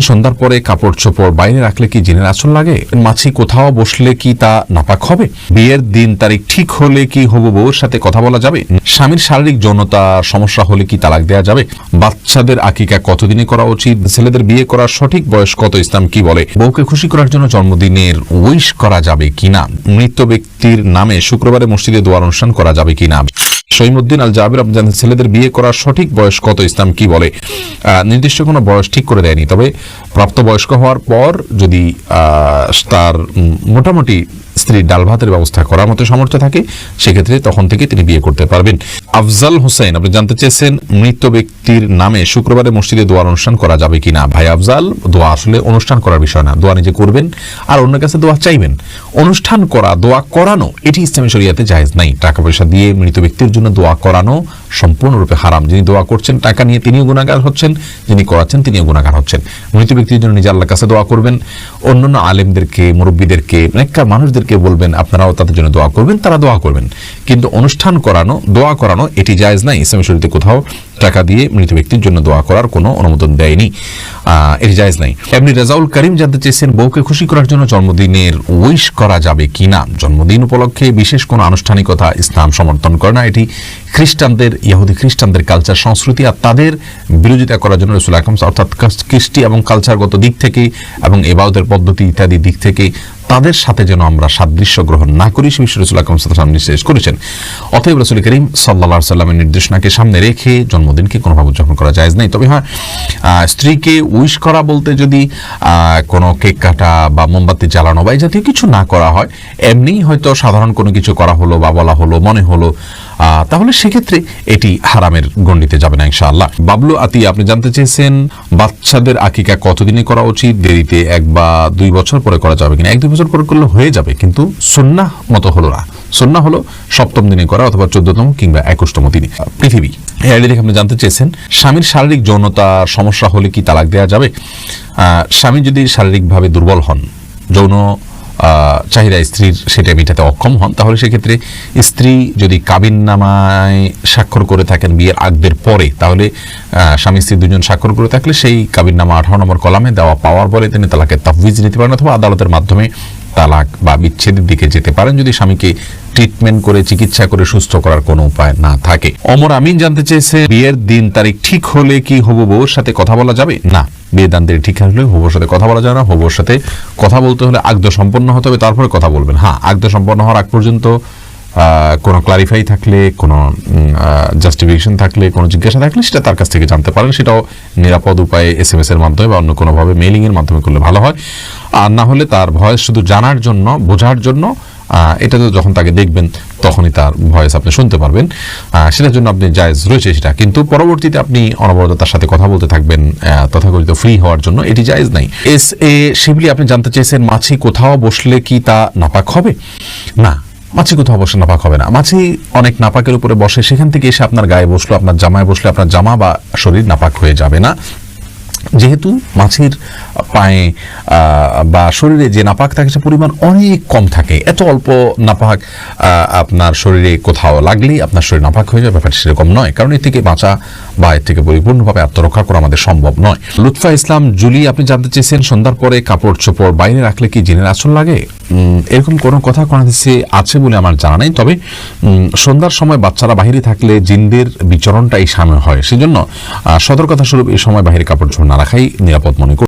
সন্ধ্যার পরে কাপড় চোপড় বাইরে রাখলে কি জিনের আচরণ লাগে? মাছি কোথাও বসলে কি তা নাপাক হবে? বিয়ের দিন তারিখ ঠিক হলে কি হবু বউর সাথে কথা বলা যাবে? স্বামীর শারীরিক যৌনতা সমস্যা হলে কি তালাক দেওয়া যাবে? বাচ্চাদের আকিকা কতদিনে করা উচিত? ছেলেদের বিয়ে করার সঠিক বয়স কত ইসলাম কি বলে? বউকে খুশি করার জন্য জন্মদিনের উইশ করা যাবে কিনা? মৃত ব্যক্তির নামে শুক্রবারে মসজিদে দোয়ার অনুষ্ঠান করা যাবে কিনা? সৈমুদ্দিন আল জাবির আপনি জানেন ছেলেদের বিয়ে করার সঠিক বয়স কত? ইসলাম কি বলে? নির্দিষ্ট কোনো বয়স ঠিক করে দেয়নি। তবে প্রাপ্তবয়স্ক হওয়ার পর যদি তার মোটামুটি স্ত্রীর ডাল ভাতের ব্যবস্থা করার মতো সামর্থ্য থাকে, সেক্ষেত্রে তখন থেকে তিনি বিয়ে করতে পারবেন। আফজাল হোসেন, আপনি জানতে চেয়েছেন মৃত ব্যক্তির নামে শুক্রবারে মসজিদে দোয়ার অনুষ্ঠান করা যাবে কিনা। ভাই আফজাল, দোয়া আসলে অনুষ্ঠান করার বিষয় না। দোয়া নিজে করবেন আর অন্যের কাছে দোয়া চাইবেন। অনুষ্ঠান করা, দোয়া করানো, এটি ইসলামী শরিয়াতে জায়েজ নাই। টাকা পয়সা দিয়ে মৃত ব্যক্তির জন্য দোয়া করানো সম্পূর্ণরূপে হারাম। যিনি দোয়া করছেন, টাকা নিয়ে তিনিও গুণাগার হচ্ছেন, যিনি করাচ্ছেন, তিনিও গুণাগার হচ্ছেন। মৃত ব্যক্তির জন্য নিজে আল্লাহর কাছে দোয়া করবেন। অন্যান্য আলেমদেরকে, মুরব্বীদেরকে নেককার মানুষদেরকে বলবেন, আপনারাও তাদের জন্য দোয়া করবেন, তারা দোয়া করবেন। কিন্তু অনুষ্ঠান করানো, দোয়া করানো, এটি জায়েজ নাই। ইসলামী শরীরতে কোথাও টাকা দিয়ে মৃত ব্যক্তির জন্য দোয়া করার কোনো অনুমোদন দেয়নি। এটি জায়েজ নাই। এমনি রেজাউল করিম জানতে চেয়েছেন, বউকে খুশি করার জন্য জন্মদিনের উইশ করা যাবে কিনা? জন্মদিন উপলক্ষে বিশেষ কোনো আনুষ্ঠানিকতা ইসলাম সমর্থন করে না। এটি খ্রিস্টানদের, ইহুদি খ্রিস্টানদের কালচার সংস্কৃতি আর তাদের বিরোধিতা করার জন্য রসুল আকরম অর্থাৎ কৃষ্টি এবং কালচারগত দিক থেকে এবং এবাউদের পদ্ধতি ইত্যাদি দিক থেকে তাদের সাথে যেন আমরা সাদৃশ্য গ্রহণ না করি, সে বিষয়ে রসুল আকরম সাল্লাম নির্দেশ করেছেন। অতএব রসুল করিম সাল্লা সাল্লামের নির্দেশনাকে সামনে রেখে জন্মদিনকে কোনোভাবে উদযাপন করা যায় নাই। তবে হ্যাঁ স্ত্রীকে উইশ করা বলতে যদি কোনো কেক কাটা বা মোমবাতি জ্বালানো বা এই জাতীয় কিছু না করা হয়, এমনি হয়তো সাধারণ কোনো কিছু করা হলো বা বলা হলো, মনে হলো তাহলে সেক্ষেত্রে এটি হারামের গণ্ডিতে যাবে না ইনশাআল্লাহ। বাবলু আতি, আপনি জানতে চেয়েছেন বাচ্চাদের আকিকা কতদিনে করা উচিত? দেরিতে এক বা দুই বছর পরে করা যাবে কিনা? এক, দুই বছর পরে করলে হয়ে যাবে, কিন্তু সুন্নাহ মতো হলো না। সুন্নাহ হলো সপ্তম দিনে করা অথবা চোদ্দতম কিংবা একুশতম দিনে। পৃথিবী। এই আইডি দেখে আপনি জানতে চেয়েছেন, স্বামীর শারীরিক যৌনতা সমস্যা হলে কি তালাক দেওয়া যাবে? স্বামী যদি শারীরিকভাবে দুর্বল হন, যৌন চাহিদা স্ত্রীর সেটা মেটাতে অক্ষম হন, তাহলে সেক্ষেত্রে স্ত্রী যদি কাবিননামায় স্বাক্ষর করে থাকেন বিয়ের আগদের পরে, তাহলে স্বামী স্ত্রী দুজন স্বাক্ষর করে থাকলে সেই কাবিননামা আঠারো নম্বর কলামে দেওয়া পাওয়ার পরে তিনি তালাকে তাফবিজ নিতে পারেন অথবা আদালতের মাধ্যমে তালাক বা বিচ্ছেদের দিকে যেতে পারেন যদি স্বামীকে ট্রিটমেন্ট করে, চিকিৎসা করে, সুস্থ করার কোনো উপায় না থাকে। অমর আমিন জানতে চেয়েছে, বিয়ের দিন তারিখ ঠিক হলে কি হবু বউর সাথে কথা বলা যাবে? না। বিয়ের দান ঠিক হলে হবুর সাথে কথা বলা যাবে না। হবুর সাথে কথা বলতে হলে আগ্দ সম্পন্ন হতে হবে, তারপরে কথা বলবেন। হ্যাঁ আগ্দ সম্পন্ন হওয়ার আগ পর্যন্ত কোনো ক্লারিফাই থাকলে, কোনো জাস্টিফিকেশন থাকলে, কোনো জিজ্ঞাসা থাকলে সেটা তার কাছ থেকে জানতে পারেন। সেটাও নিরাপদ উপায়ে এস এম এস এর মাধ্যমে বা অন্য কোনোভাবে মেইলিং এর মাধ্যমে করলে ভালো হয়। আর না হলে তার ভয়েস শুধু জানার জন্য, বোঝার জন্য এটা তো যখন তাকে দেখবেন, তখনই তার ভয়েস আপনি শুনতে পারবেন। সেটার জন্য আপনি জায়েজ রয়েছে সেটা। কিন্তু পরবর্তীতে আপনি অনবরত তার সাথে কথা বলতে থাকবেন তথাকথিত ফ্রি হওয়ার জন্য। এটি জায়েজ নাই। এস এ শিবলি আপনি জানতে চেয়েছেন মাছি কোথাও বসলে কি তা নাপাক হবে? না। মাছি কোথাও বসে নাপাক হবে না। মাছি অনেক নাপাকের উপরে বসে, সেখান থেকে এসে আপনার গায়ে বসল, আপনার জামায় বসলে আপনার জামা বা শরীর নাপাক হয়ে যাবে না। যেহেতু মাছের পায়ে বা শরীরে যে নাপাক থাকে, সে পরিমাণ অনেক কম থাকে। এত অল্প নাপাক আপনার শরীরে কোথাও লাগলেই আপনার শরীর নাপাক হয়ে যাবে ব্যাপারটা সেরকম নয়। কারণ এর থেকে বাঁচা বা এর থেকে পরিপূর্ণভাবে আত্মরক্ষা করা আমাদের সম্ভব নয়। লুৎফা ইসলাম, জুলি, আপনি জানতে চেয়েছেন, সন্ধ্যার পরে কাপড় চোপড় বাইরে রাখলে কি জিনের আচরণ লাগে? এরকম কোনো কথা কোনো আছে বলে আমার জানা নেই। তবে সন্ধ্যার সময় বাচ্চারা বাইরে থাকলে জিনদের বিচরণটা এই সামনে হয়। সেজন্য সতর্কতা স্বরূপ এই সময় বাইরে কাপড় চোপড় না রাখাই নিরাপদ মনে করছি